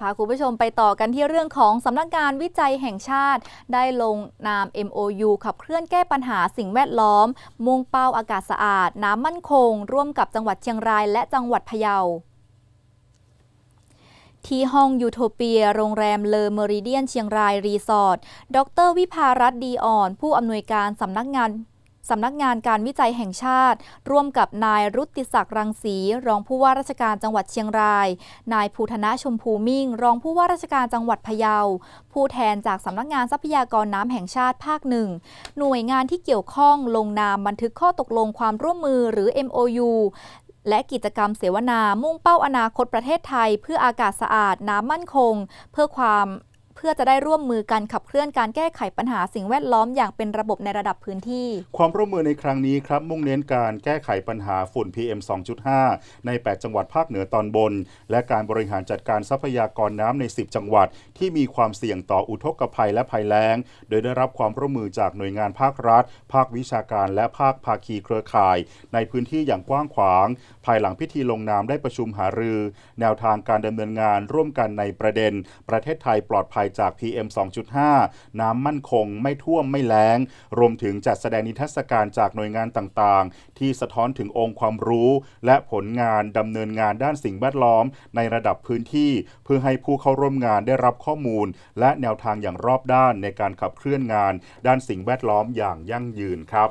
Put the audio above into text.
พาคุณผู้ชมไปต่อกันที่เรื่องของสำนักงานวิจัยแห่งชาติ ได้ลงนาม MOU ขับเคลื่อนแก้ปัญหาสิ่งแวดล้อม มุ่งเป้าอากาศสะอาด น้ำมั่นคง ร่วมกับจังหวัดเชียงรายและจังหวัดพะเยาที่ห้องยูโทเปีย โรงแรมเลอเมริเดียนเชียงรายรีสอร์ท ดร วิภารัตน์ดีอ่อน ผู้อำนวยการสำนักงาน สำนักงานการวิจัยแห่งชาติ ร่วมกับนายรุติศักดิ์รังสีรองผู้ว่าราชการจังหวัดเชียงราย นายภูธนะชมพูมิ่ง รองผู้ว่าราชการจังหวัดพะเยา ผู้แทนจากสำนักงานทรัพยากรน้ำแห่งชาติภาคหนึ่งหน่วยงานที่เกี่ยวข้องลงนามบันทึกข้อตกลงความร่วมมือหรือ MOU และกิจกรรมเสวนามุ่งเป้าอนาคตประเทศไทย เพื่ออากาศสะอาดน้ำมั่นคง เพื่อความ เพื่อจะได้ร่วมมือกันขับเคลื่อนการแก้ไขปัญหาสิ่งแวดล้อมอย่างเป็นระบบในระดับพื้นที่ ความร่วมมือในครั้งนี้ครับ มุ่งเน้นการแก้ไขปัญหาฝุ่น PM 2.5 ใน 8 จังหวัดภาคเหนือตอนบน และการบริหารจัดการทรัพยากรน้ำใน 10 จังหวัด ที่มีความเสี่ยงต่ออุทกภัยและภัยแล้ง โดยได้รับความร่วมมือจากหน่วยงานภาครัฐ ภาควิชาการ และภาคภาคีเครือข่าย ในพื้นที่อย่างกว้างขวาง ภายหลังพิธีลงนามได้ประชุมหารือ แนวทางการดำเนินงานร่วมกันในประเด็น ประเทศไทยปลอดภัยจาก PM 2.5 น้ำมั่นคงไม่ท่วมไม่แล้ง รวมถึงจัดแสดงนิทรรศการจากหน่วยงานต่างๆ ที่สะท้อนถึงองค์ความรู้ และผลงานดำเนินงานด้านสิ่งแวดล้อม ในระดับพื้นที่ เพื่อให้ผู้เข้าร่วมงานได้รับข้อมูล และแนวทางอย่างรอบด้านในการขับเคลื่อนงาน ด้านสิ่งแวดล้อมอย่างยั่งยืนครับ